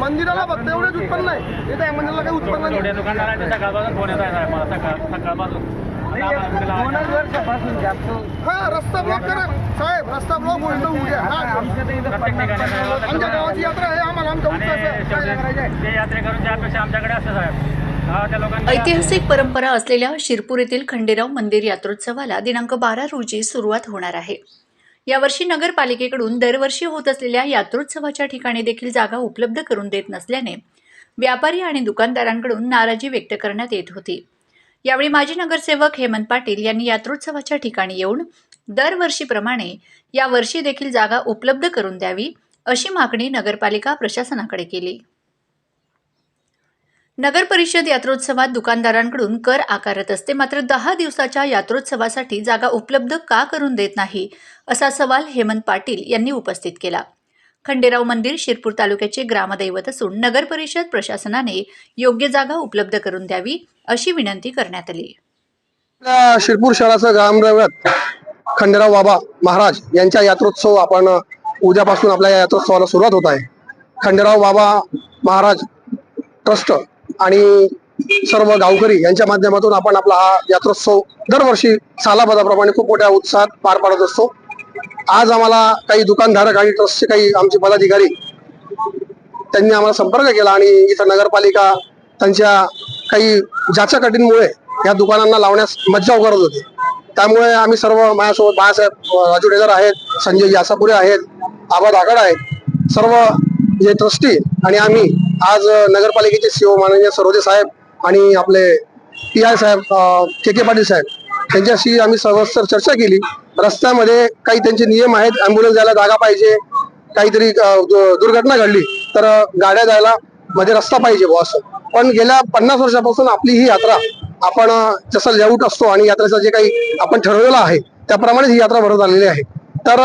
मंदिराला फक्त एवढेच उत्पन्न आहे. इथे मंदिराला काही उत्पन्न नाही. थोड्या दुकानदारांचे सकाळपासून फोन येत आहे साहेब मला सकाळ सकाळपासून? हा रस्ता ब्लॉक करा. साहेब रस्ता ब्लॉक होईल तर उद्या. हा. आमच्या गावाची यात्रा आहे. आम्हाला आमचा उत्साह ते आमच्याकडे असते साहेब. ऐतिहासिक परंपरा असलेल्या शिरपूर येथील खंडेराव मंदिर यात्रोत्सवाला दिनांक बारा रोजी सुरुवात होणार आहे. यावर्षी नगरपालिकेकडून दरवर्षी होत असलेल्या यात्रोत्सवाच्या ठिकाणी देखील जागा उपलब्ध करून देत नसल्याने व्यापारी आणि दुकानदारांकडून नाराजी व्यक्त करण्यात येत होती. यावेळी माजी नगरसेवक हेमंत पाटील यांनी यात्रोत्सवाच्या ठिकाणी येऊन दरवर्षीप्रमाणे यावर्षी देखील जागा उपलब्ध करून द्यावी अशी मागणी नगरपालिका प्रशासनाकडे केली. नगर परिषद यात्रोत्सवात दुकानदारांकडून कर आकारत असते. मात्र दहा दिवसाच्या यात्रोत्सवासाठी जागा उपलब्ध का करून देत नाही? असा सवाल हेमंत पाटील यांनी उपस्थित केला. खंडेराव मंदिर शिरपूर तालुक्याचे ग्रामदैवत असून नगर परिषद प्रशासनाने योग्य जागा उपलब्ध करून द्यावी अशी विनंती करण्यात आली. शिरपूर शहराचं ग्रामदैवत खंडेराव बाबा महाराज यांच्या यात्रोत्सव आपण उद्यापासून आपल्या यात्रोत्सवाला सुरुवात होत आहे. खंडेराव बाबा महाराज ट्रस्ट आणि सर्व गावकरी यांच्या माध्यमातून आपण आपला हा यात्रोत्सव दरवर्षी सालाबदाप्रमाणे खूप मोठ्या उत्साहात पार पाडत असतो. आज आम्हाला काही दुकानधारक आणि ट्रस्टचे काही आमचे पदाधिकारी त्यांनी आम्हाला संपर्क केला आणि इथं नगरपालिका त्यांच्या काही जाच्या कटींमुळे या दुकानांना लावण्यास मज्जाव करत होते. त्यामुळे आम्ही सर्व माझ्यासोबत बाळासाहेब राजू डेगर आहेत संजय यासापुरे आहेत आबा धाकड आहेत सर्व जे ट्रस्टी आणि आम्ही आज नगरपालिकेचे सीओ माननीय सरोदे साहेब आणि आपले पी आय साहेब के के पाटील साहेब त्यांच्याशी आम्ही सविस्तर चर्चा केली. रस्त्यामध्ये काही त्यांचे नियम आहेत अँब्युलन्स जायला जागा पाहिजे काहीतरी दुर्घटना घडली तर गाड्या जायला मध्ये रस्ता पाहिजे बुवा असं. पण गेल्या पन्नास वर्षापासून आपली ही यात्रा आपण जसा जसं लेआउट असतो आणि यात्रेचं जे काही आपण ठरवलेलं आहे त्याप्रमाणेच ही यात्रा भरत आलेली आहे. तर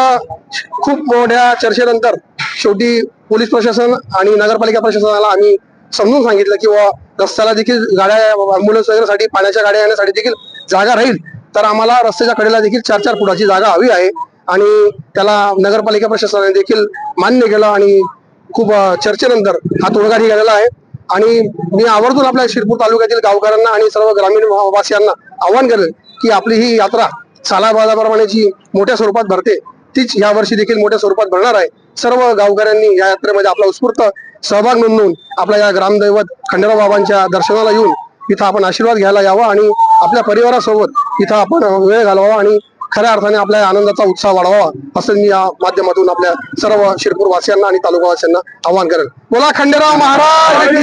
खूप मोठ्या चर्चेनंतर शेवटी पोलीस प्रशासन आणि नगरपालिका प्रशासनाला आम्ही समजून सांगितलं की रस्त्याला देखील गाड्या अँब्युलन्स वगैरेसाठी पाण्याच्या गाड्या येण्यासाठी देखील जागा राहील. तर आम्हाला रस्त्याच्या कडेला देखील चार चार फुटाची जागा हवी आहे. आणि त्याला नगरपालिका प्रशासनाने देखील मान्य केलं आणि खूप चर्चेनंतर हा तोडगा निघालेला आहे. आणि मी आवर्जून आपल्या शिरपूर तालुक्यातील गावकऱ्यांना आणि सर्व ग्रामीण वासियांना आव्हान करेल की आपली ही यात्रा सालाबाजाप्रमाणे जी मोठ्या स्वरूपात भरते तीच या वर्षी देखील मोठ्या स्वरूपात भरणार आहे. सर्व गावकऱ्यांनी या यात्रेमध्ये आपला उत्स्फूर्त सहभाग नोंदवून आपल्या या ग्रामदैवत खंडेराव बाबांच्या दर्शनाला येऊन इथं आपण आशीर्वाद घ्यायला यावा आणि आपल्या परिवारासोबत इथं आपण वेळ घालवावा आणि खऱ्या अर्थाने आपल्या आनंदाचा उत्साह वाढवावा असं मी या माध्यमातून आपल्या सर्व शिरपूर वासियांना आणि तालुकावासियांना आवाहन करेल. बोला खंडेराव महाराज.